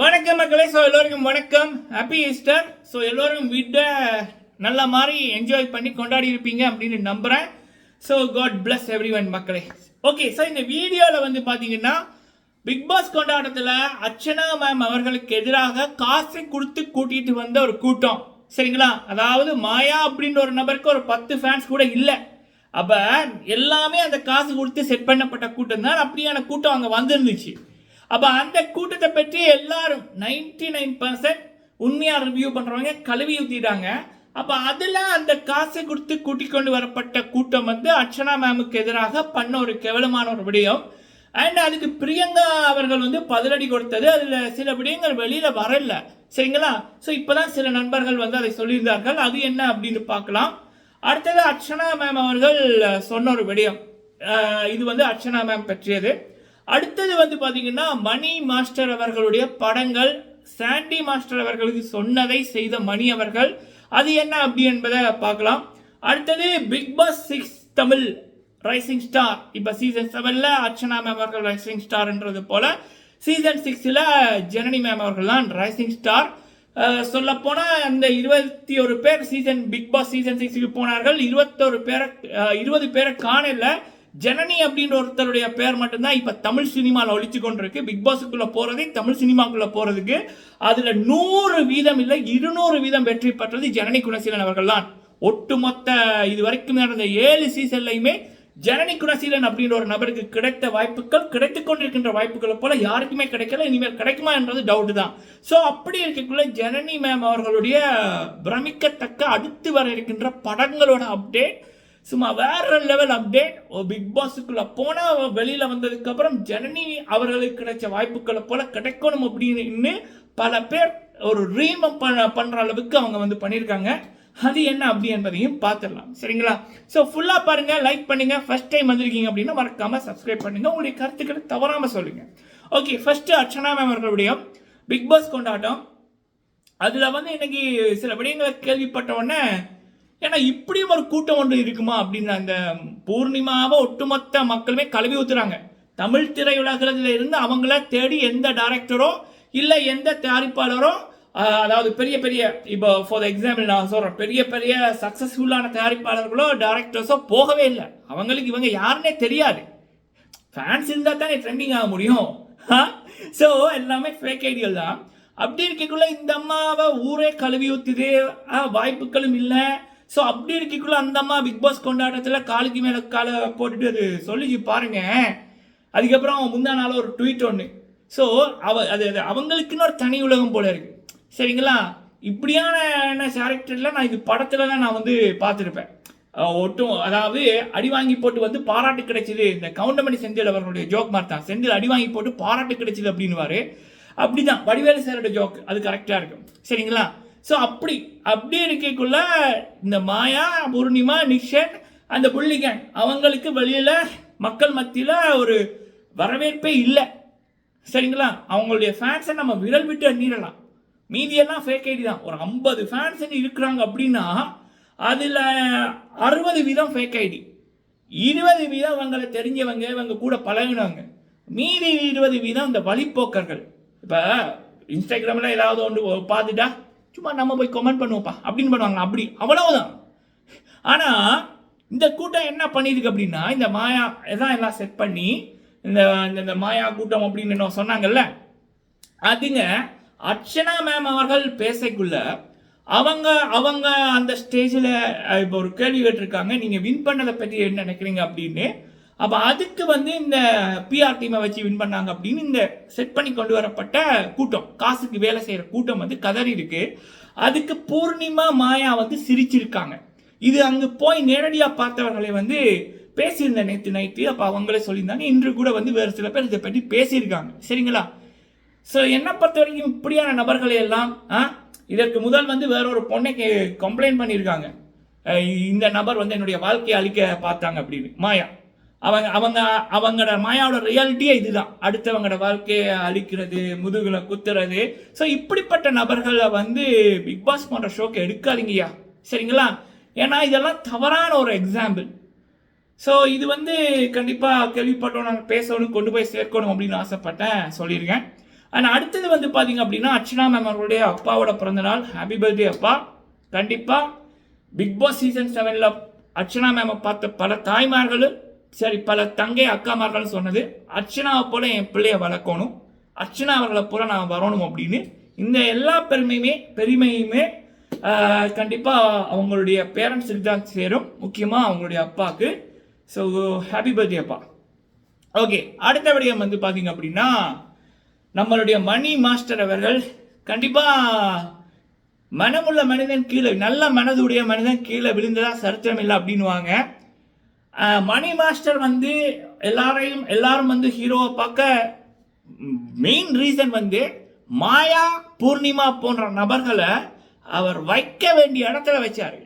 வணக்கம் மக்களே. ஸோ எல்லோருக்கும் வணக்கம். ஹாப்பி ஈஸ்டர் ஸோ எல்லோரும் வீட்டை நல்ல மாதிரி என்ஜாய் பண்ணி கொண்டாடி இருப்பீங்க அப்படின்னு நம்புகிறேன் so God bless every one மக்களே. ஓகே ஸோ இந்த வீடியோவில் வந்து பார்த்தீங்கன்னா பிக் பாஸ் கொண்டாட்டத்தில் அர்ச்சனா மேம் அவர்களுக்கு எதிராக காசை கொடுத்து கூட்டிகிட்டு வந்த ஒரு கூட்டம். சரிங்களா? அதாவது மாயா அப்படின்ற ஒரு நபருக்கு ஒரு பத்து ஃபேன்ஸ் கூட இல்லை. அப்போ எல்லாமே அந்த காசு கொடுத்து செட் பண்ணப்பட்ட கூட்டம் தான். அப்படியான கூட்டம் அங்கே வந்துருந்துச்சு. அப்போ அந்த கூட்டத்தை பற்றி எல்லாரும் நைன்டி நைன் பர்சன்ட் உண்மையாக ரிவ்யூ பண்ணுறவங்க கழுவி ஊற்றிட்டாங்க அப்போ அதில் அந்த காசை கொடுத்து கூட்டிக் கொண்டு வரப்பட்ட கூட்டம் வந்து அர்ச்சனா மேமுக்கு எதிராக பண்ண ஒரு கேவலமான ஒரு விடயம். அண்ட் அதுக்கு பிரியங்கா அவர்கள் வந்து பதிலடி கொடுத்தது. அதில் சில விடயங்கள் வெளியில் வரல. சரிங்களா? ஸோ இப்போ தான் சில நண்பர்கள் வந்து அதை சொல்லியிருந்தார்கள். அது என்ன அப்படின்னு பார்க்கலாம். அடுத்தது அர்ச்சனா மேம் அவர்கள் சொன்ன ஒரு விடயம். இது வந்து அர்ச்சனா மேம் பற்றியது. அடுத்தது வந்து பார்த்தீங்கன்னா மணி மாஸ்டர் அவர்களுடைய படங்கள். சாண்டி மாஸ்டர் அவர்களுக்கு சொன்னதை செய்த மணி அவர்கள். அது என்ன அப்படி என்பதை பார்க்கலாம். அடுத்தது Bigg Boss six Tamil rising star இப்போ சீசன் செவனில் அர்ச்சனா மேம் அவர்கள் ரைசிங் ஸ்டார்ன்றது போல சீசன் சிக்ஸில் ஜனனி மேம் அவர்கள் தான் ரைசிங் ஸ்டார் சொல்லப்போனால் அந்த இருபத்தி ஒரு பேர் சீசன் பிக் பாஸ் சீசன் சிக்ஸுக்கு போனார்கள். இருபத்தொரு பேரை இருபது பேரை காணல. ஜனனி அப்படின்ற ஒருத்தருடைய பேர் மட்டும்தான் இப்போ தமிழ் சினிமாவில் ஒழிச்சு கொண்டிருக்கு. பிக் பாஸுக்குள்ளே போகிறதே தமிழ் சினிமாக்குள்ளே போகிறதுக்கு அதில் நூறு வீதம் இல்லை இருநூறு வீதம் வெற்றி பெற்றது ஜனனி குணசீலன் அவர்கள் தான். ஒட்டுமொத்த இது வரைக்கும் நடந்த ஏழு சீசன்லையுமே ஜனனி குணசீலன் அப்படின்ற ஒரு நபருக்கு கிடைத்த வாய்ப்புகள் கிடைத்து கொண்டிருக்கின்ற வாய்ப்புகளை போல யாருக்குமே கிடைக்கல இனிமேல் கிடைக்குமா என்றது டவுட் தான். ஸோ அப்படி இருக்கக்குள்ள ஜனனி மேம் அவர்களுடைய பிரமிக்கத்தக்க அடுத்து வர இருக்கின்ற படங்களோட அப்டேட் சும்மா வேற லெவல் அப்டேட் ஓ பிக் பாஸுக்குள்ள போனால் வெளியில் வந்ததுக்கப்புறம் வந்ததுக்கு அப்புறம் ஜனனி அவர்களுக்கு கிடைச்ச வாய்ப்புகளை போல கிடைக்கணும் அப்படின்னு பல பேர் ஒரு ரீம் பண்ணுற அளவுக்கு அவங்க வந்து பண்ணியிருக்காங்க. அது என்ன அப்படி என்பதையும் பார்த்துடலாம். சரிங்களா? ஸோ ஃபுல்லாக பாருங்கள் லைக் பண்ணுங்கள் ஃபர்ஸ்ட் டைம் வந்திருக்கீங்க அப்படின்னா மறக்காமல் சப்ஸ்கிரைப் பண்ணுங்கள் உங்களுடைய கருத்துக்களை தவறாமல் சொல்லுங்கள் ஓகே ஃபர்ஸ்ட் அர்ச்சனா மேம் அவர்களுடைய பிக் பாஸ் கொண்டாட்டம். அதில் வந்து இன்னைக்கு சில விடயங்களை கேள்விப்பட்ட உடனே ஏன்னா இப்படியும் ஒரு கூட்டம் ஒன்று இருக்குமா அப்படின்னு அந்த பூர்ணிமாவை ஒட்டுமொத்த மக்களுமே கழுவி ஊத்துறாங்க. தமிழ் திரையுலகத்தில் இருந்து அவங்கள தேடி எந்த டைரக்டரோ இல்லை எந்த தயாரிப்பாளரோ அதாவது பெரிய பெரிய இப்போ ஃபார் எக்ஸாம்பிள் நான் சொல்கிறேன் பெரிய பெரிய சக்ஸஸ்ஃபுல்லான தயாரிப்பாளர்களோ டேரக்டர்ஸோ போகவே இல்லை. அவங்களுக்கு இவங்க யாருன்னே தெரியாது. ஃபேன்ஸ் இருந்தால் தானே ட்ரெண்டிங் ஆக முடியும். ஸோ எல்லாமே ஃபேக் ஐடியல் தான். அப்படி இருக்கக்குள்ள இந்த அம்மாவை ஊரே கழுவி ஊத்துது ஆ, வாய்ப்புகளும் இல்லை. ஸோ அப்படி இருக்கக்குள்ள அந்த அம்மா பிக் பாஸ் கொண்டாட்டத்தில் காலுக்கு மேலே காலை போட்டுட்டு அது சொல்லிச்சு பாருங்க. அதுக்கப்புறம் முந்தா நாள் ஒரு ட்வீட் ஒன்று ஸோ அவ அது அது அவங்களுக்குன்னு ஒரு தனி உலகம் போல இருக்கு. சரிங்களா? இப்படியான கேரக்டர்ல நான் இது படத்தில் தான் நான் வந்து பார்த்துருப்பேன். ஒட்டும் அதாவது அடி வாங்கி போட்டு வந்து பாராட்டு கிடைச்சிது இந்த கவுண்டமணி செந்தில் அவர்களுடைய ஜோக் மாதிரி தான். செந்தில் அடி வாங்கி போட்டு பாராட்டு கிடைச்சிது அப்படின்னுவாரு. அப்படிதான் வடிவேலு சாரோட ஜோக் அது கரெக்டாக இருக்கும். சரிங்களா? ஸோ அப்படி அப்படி இருக்கக்குள்ள இந்த மாயா பூர்ணிமா நிஷன் அந்த புள்ளிகன் அவங்களுக்கு வெளியில் மக்கள் மத்தியில் ஒரு வரவேற்பே இல்லை. சரிங்களா? அவங்களுடைய ஃபேன்ஸை நம்ம விரல் விட்டு எண்ணிடலாம். மீதியெல்லாம் ஃபேக் ஐடி தான். ஒரு ஐம்பது ஃபேன்ஸ் இருக்கிறாங்க அப்படின்னா அதில் அறுபது வீதம் ஃபேக் ஐடி இருபது வீதம் இவங்களை தெரிஞ்சவங்க இவங்க கூட பழகினவங்க. மீதி இருபது வீதம் இந்த வழிப்போக்கர்கள். இப்போ இன்ஸ்டாகிராமில் ஏதாவது ஒன்று பார்த்துட்டா சும்மா நம்ம போய் கமெண்ட் பண்ணுவோம்ப்பா. அப்படின்னு பண்ணுவாங்க அப்படி. அவ்வளவுதான். ஆனால் இந்த கூட்டம் என்ன பண்ணியிருக்கு அப்படின்னா இந்த மாயா இதான் எல்லாம் செட் பண்ணி இந்த இந்த- இந்த மாயா கூட்டம் அப்படின்னு சொன்னாங்கல்ல? அதுங்க அர்ச்சனா மேம் அவர்கள் பேசக்குள்ள அவங்க அவங்க அந்த ஸ்டேஜில் இப்போ ஒரு கேள்வி கேட்டிருக்காங்க. நீங்கள் வின் பண்ணதை பற்றி என்ன நினைக்கிறீங்க அப்படின்னு அப்போ அதுக்கு வந்து இந்த பிஆர் டீமை வச்சு வின் பண்ணாங்க அப்படின்னு இந்த செட் பண்ணி கொண்டு வரப்பட்ட கூட்டம் காசுக்கு வேலை செய்கிற கூட்டம் வந்து கதறி இருக்கு. அதுக்கு பூர்ணிமா மாயா வந்து சிரிச்சிருக்காங்க. இது அங்கே போய் நேரடியாக பார்த்தவர்களை வந்து பேசியிருந்தேன் நேற்று நைட்டு அப்போ அவங்களே சொல்லியிருந்தாங்க. இன்று கூட வந்து வேறு சில பேர் இதை பற்றி பேசியிருக்காங்க. சரிங்களா? ஸோ என்னை பொறுத்த வரைக்கும் இப்படியான நபர்களை எல்லாம் ஆ இதற்கு முதல் வந்து வேற ஒரு பொண்ணைக்கு கம்ப்ளைண்ட் பண்ணியிருக்காங்க. இந்த நபர் வந்து என்னுடைய வாழ்க்கையை அழிக்க பார்த்தாங்க அப்படின்னு. மாயா. அவங்க அவங்க அவங்களோட மாயாவோட ரியாலிட்டியே இதுதான். அடுத்தவங்களோட வாழ்க்கையை அழிக்கிறது முதுகில் குத்துறது. ஸோ இப்படிப்பட்ட நபர்களை வந்து பிக் பாஸ் போன்ற ஷோக்கு எடுக்காதீங்கய்யா. சரிங்களா? ஏன்னா இதெல்லாம் தவறான ஒரு எக்ஸாம்பிள் ஸோ இது வந்து கண்டிப்பாக கேள்விப்பட்டோம் நாங்கள் பேசணும் கொண்டு போய் சேர்க்கணும் அப்படின்னு ஆசைப்பட்டேன் சொல்லியிருக்கேன். அண்ட் அடுத்தது வந்து பார்த்தீங்க அப்படின்னா அர்ச்சனா மேம் அவர்களுடைய அப்பாவோட பிறந்தநாள் ஹாப்பி பர்த்டே அப்பா. கண்டிப்பாக பிக் பாஸ் சீசன் செவனில் அர்ச்சனா மேமை பார்த்த பல தாய்மார்களும் சரி பல தங்கை அக்காமார்கள் சொன்னது அர்ச்சனாவை போல என் பிள்ளைய வளர்க்கணும் அர்ச்சனா அவர்களை போல நான் வரணும் அப்படின்னு. இந்த எல்லா பெருமையுமே பெருமையுமே கண்டிப்பாக அவங்களுடைய பேரண்ட்ஸுக்கு தான் சேரும். முக்கியமாக அவங்களுடைய அப்பாவுக்கு. ஸோ ஹாப்பி பர்த்டே அப்பா. ஓகே அடுத்த விடயம் வந்து பார்த்தீங்க அப்படின்னா நம்மளுடைய மணி மாஸ்டர் அவர்கள் கண்டிப்பாக மனமுள்ள மனிதன் கீழே நல்ல மனதுடைய மனிதன் கீழே விழுந்ததா சரித்திரம் இல்லை அப்படின்னுவாங்க. மணி மாஸ்டர் வந்து எல்லாரையும் எல்லாரும் வந்து ஹீரோவை பார்க்க மெயின் ரீசன் வந்து மாயா பூர்ணிமா போன்ற நபர்களை அவர் வைக்க வேண்டிய இடத்துல வச்சார்.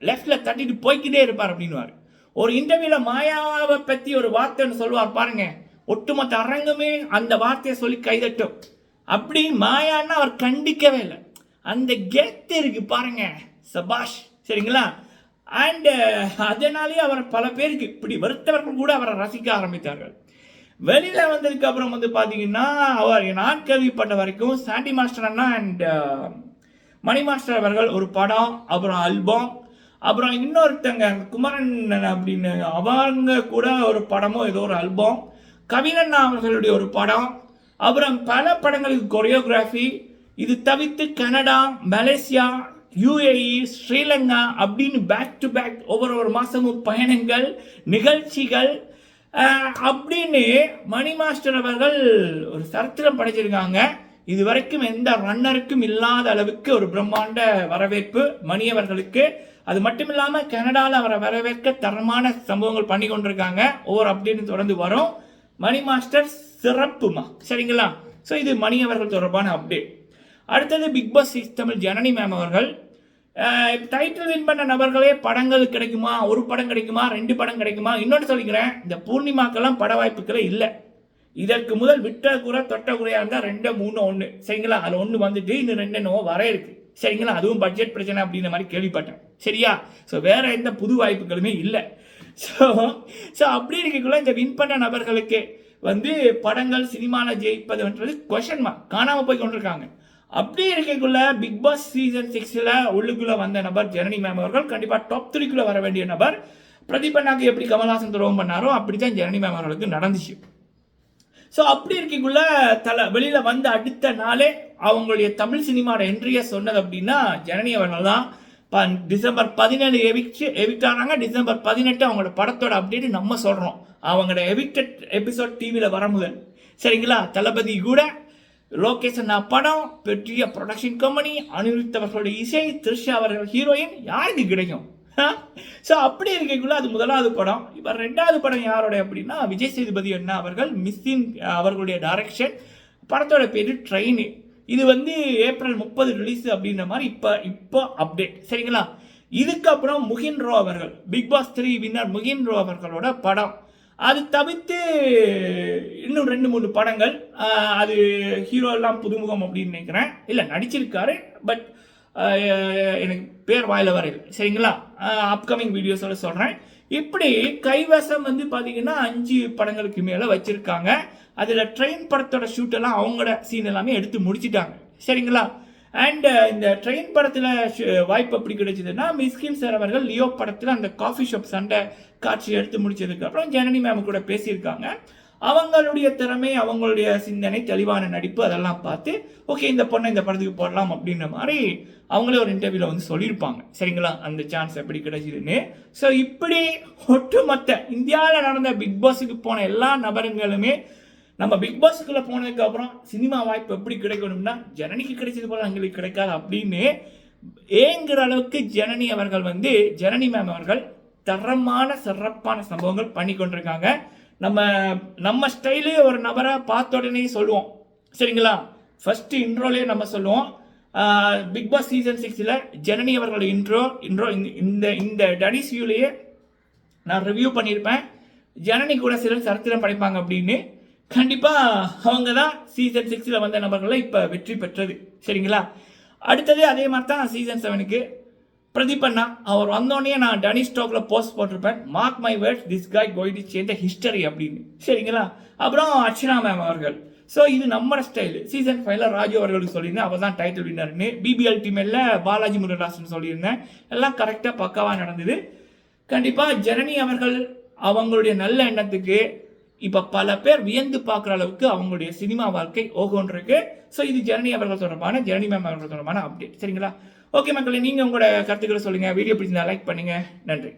லெஃப்டில் தட்டிட்டு போய்க்கிட்டே இருப்பார் அப்படின்னுவார். ஒரு இன்டர்வியூல மாயாவை பற்றி ஒரு வார்த்தைன்னு சொல்லுவார் பாருங்க. ஒட்டுமொத்த அரங்குமே அந்த வார்த்தையை சொல்லி கைதட்டும். அப்படி மாயான்னு அவர் கண்டிக்கவே இல்லை. அந்த கெத்து இருக்கு பாருங்க. சபாஷ் சரிங்களா? அண்டு uh, அதனாலேயே அவர் பல பேருக்கு இப்படி வருத்தவர்கள் கூட அவரை ரசிக்க ஆரம்பித்தார்கள். வெளியில் வந்ததுக்கு அப்புறம் வந்து பார்த்தீங்கன்னா அவர் நான் கேள்விப்பட்ட வரைக்கும் சாண்டி மாஸ்டர் அண்ணா அண்ட் மணி மாஸ்டர் அவர்கள் ஒரு படம் அப்புறம் ஆல்பம் அப்புறம் இன்னொருத்தங்க குமரன் அப்படின்னு அவங்க கூட ஒரு படமோ ஏதோ ஒரு ஆல்பம் கவினண்ணா அவர்களுடைய ஒரு படம் அப்புறம் பல படங்களுக்கு கொரியோகிராஃபி இது தவிர்த்து கனடா மலேசியா யுஏஇ ஸ்ரீலங்கா அப்படின்னு பேக் டு பேக் ஒவ்வொரு ஒரு மாதமும் பயணங்கள் நிகழ்ச்சிகள் அப்படின்னு மணி மாஸ்டர் அவர்கள் ஒரு சரித்திரம் படைச்சிருக்காங்க. இது வரைக்கும் எந்த ரன்னருக்கும் இல்லாத அளவுக்கு ஒரு பிரம்மாண்ட வரவேற்பு மணியவர்களுக்கு அது மட்டும் இல்லாமல் கனடாவில் அவரை வரவேற்க தரமான சம்பவங்கள் பண்ணி கொண்டிருக்காங்க. ஒவ்வொரு அப்டேட்டும் தொடர்ந்து வரும். மணி மாஸ்டர் சிறப்புமா? சரிங்களா? ஸோ இது மணியவர்கள் தொடர்பான அப்டேட் அடுத்தது Bigg Boss six Tamil Janani ma'am அவர்கள். டைட்டில் வின் பண்ண நபர்களே படங்கள் கிடைக்குமா? ஒரு படம் கிடைக்குமா? ரெண்டு படம் கிடைக்குமா? இன்னொன்று சொல்லிக்கிறேன் இந்த பூர்ணிமாக்கெல்லாம் பட வாய்ப்புகளே இல்லை. இதற்கு முதல் விட்ட குறை தொட்ட குறையாக இருந்தால் ரெண்டு மூணு ஒன்று சரிங்களா? அதில் ஒன்று வந்துட்டு இன்னும் ரெண்டு என்னவோ வர இருக்கு. சரிங்களா? அதுவும் பட்ஜெட் பிரச்சனை அப்படிங்கிற மாதிரி கேள்விப்பட்டேன். சரியா? ஸோ வேற எந்த புது வாய்ப்புகளுமே இல்லை. ஸோ ஸோ அப்படி இருக்கக்குள்ள இந்த வின் பண்ண நபர்களுக்கு வந்து படங்கள் சினிமாவில் ஜெயிப்பதுன்றது கொஷன் மார்க் காணாமல் போய் கொண்டிருக்காங்க. அப்படி இருக்கக்குள்ள பிக் பாஸ் சீசன் சிக்ஸில் உள்ளுக்குள்ளே வந்த நபர் ஜனனி மேம் அவர்கள் கண்டிப்பாக டாப் த்ரீக்குள்ளே வர வேண்டிய நபர். பிரதீபண்ணாக்கு எப்படி கமல்ஹாசன் துரோகம் பண்ணாரோ அப்படி தான் ஜனனி மேம் அவர்களுக்கு நடந்துச்சு. ஸோ அப்படி இருக்கக்குள்ள தலை வெளியில் வந்த அடுத்த நாளே அவங்களுடைய தமிழ் சினிமாவோட என்ட்ரியை சொன்னது அப்படின்னா ஜனனி அவர்கள் தான். ப டிசம்பர் பதினேழு எவிக்ட் எவிக்ட் ஆனாங்க. டிசம்பர் பதினெட்டு அவங்களோட படத்தோட அப்டேட் நம்ம சொல்கிறோம் அவங்களோட எவிக்டட் எபிசோட் டிவியில் வர முதல். சரிங்களா? தளபதி கூட லோகேஷ் அண்ணா படம் பெரிய ப்ரொடக்ஷன் கம்பெனி அனிருத் அவர்களுடைய இசை த்ரிஷா அவர்கள் ஹீரோயின் யாருக்கு கிடைக்கும்? ஸோ அப்படி இருக்கக்குள்ள அது முதலாவது படம். இப்போ ரெண்டாவது படம் யாரோட அப்படின்னா விஜய் சேதுபதி அண்ணா அவர்கள் மிஸ்ஸின் அவர்களுடைய டைரக்ஷன் படத்தோட பேர் ட்ரெயின் இது வந்து ஏப்ரல் முப்பது ரிலீஸ் அப்படின்ற மாதிரி இப்போ இப்போ அப்டேட் சரிங்களா? இதுக்கப்புறம் முகின் ரோ அவர்கள் Bigg Boss three winner Mugen Rao அவர்களோட படம். அது தவிர்த்து இன்னும் ரெண்டு மூணு படங்கள் அது ஹீரோ எல்லாம் புதுமுகம் அப்படின்னு நினைக்கிறேன். இல்லை நடிச்சிருக்காரு பட் எனக்கு பேர் வாயில் வரையில் சரிங்களா? அப்கமிங் வீடியோஸோட சொல்கிறேன் இப்படி கைவசம் வந்து பார்த்தீங்கன்னா அஞ்சு படங்களுக்கு மேலே வச்சுருக்காங்க. அதில் ட்ரெயின் படத்தோட ஷூட் எல்லாம் அவங்களோட சீன் எல்லாமே எடுத்து முடிச்சிட்டாங்க. சரிங்களா? அண்ட் இந்த ட்ரெயின் படத்தில் வாய்ப்பு எப்படி கிடைச்சதுன்னா மிஸ்கின் சார் அவர்கள் லியோ படத்தில் அந்த காஃபி ஷாப் சண்டை காட்சி எடுத்து முடிச்சதுக்கப்புறம் ஜனனி மேம் கூட பேசியிருக்காங்க. அவங்களுடைய திறமை அவங்களுடைய சிந்தனை தெளிவான நடிப்பு அதெல்லாம் பார்த்து ஓகே இந்த பொண்ணை இந்த படத்துக்கு போடலாம் அப்படின்ற மாதிரி அவங்களே ஒரு இன்டர்வியூவில் வந்து சொல்லியிருப்பாங்க. சரிங்களா? அந்த சான்ஸ் எப்படி கிடைச்சிதுன்னு. ஸோ இப்படி ஒட்டுமொத்த இந்தியாவில் நடந்த பிக் பாஸுக்கு போன எல்லா நபருங்களுமே நம்ம பிக் பாஸுக்குள்ளே போனதுக்கப்புறம் சினிமா வாய்ப்பு எப்படி கிடைக்கணும்னா ஜனனிக்கு கிடைச்சது போல எங்களுக்கு கிடைக்காது அப்படின்னு ஏங்குற அளவுக்கு ஜனனி அவர்கள் வந்து ஜனனி மேம் அவர்கள் தரமான சிறப்பான சம்பவங்கள் பண்ணி கொண்டிருக்காங்க நம்ம நம்ம ஸ்டைலே ஒரு நபரை பார்த்த உடனே சொல்லுவோம். சரிங்களா? ஃபஸ்ட்டு இன்ட்ரோலேயே நம்ம சொல்லுவோம். பிக் பாஸ் சீசன் சிக்ஸில் ஜனனி அவர்களோட இன்ட்ரோ இன்ட்ரோ இந்த இந்த டனிஸ் வியூலேயே நான் ரிவ்யூ பண்ணியிருப்பேன் ஜனனி கூட சிலர் சரித்திரம் படைப்பாங்க அப்படின்னு. கண்டிப்பாக அவங்க தான் சீசன் சிக்ஸில் வந்த நபர்களை இப்போ வெற்றி பெற்றது. சரிங்களா? அடுத்தது அதே மாதிரி தான் சீசன் செவனுக்கு பிரதீபண்ணா அவர் வந்தோடனே நான் டனி ஸ்டோக்கில் போஸ்ட் போட்டிருப்பேன். Mark my words this guy கோயிட் change history அப்படின்னு. சரிங்களா? அப்புறம் அர்ச்சனா மேம் அவர்கள். ஸோ இது நம்ம ஸ்டைல் சீசன் ஃபைவ்ல ராஜு அவர்களுக்கு சொல்லியிருந்தேன். அவர் தான் டைட்டில் வின்னர்னு பிபிஎல் டீமில் பாலாஜி முருகராசன் சொல்லியிருந்தேன். எல்லாம் கரெக்டாக பக்காவாக நடந்தது. கண்டிப்பாக ஜனனி அவர்கள் அவங்களுடைய நல்ல எண்ணத்துக்கு இப்போ பல பேர் வியந்து பார்க்குற அளவுக்கு அவங்களுடைய சினிமா வாழ்க்கை ஓகோன்னு இருக்கு. ஸோ இது ஜனனி அவர்கள் தொடர்பான ஜனனி மேம் அவர்கள் தொடர்பான அப்டேட் சரிங்களா? ஓகே மக்களே நீங்கள் உங்களோட கருத்துக்களை சொல்லுங்கள் வீடியோ பிடிச்சிருந்தா லைக் பண்ணுங்கள் நன்றி.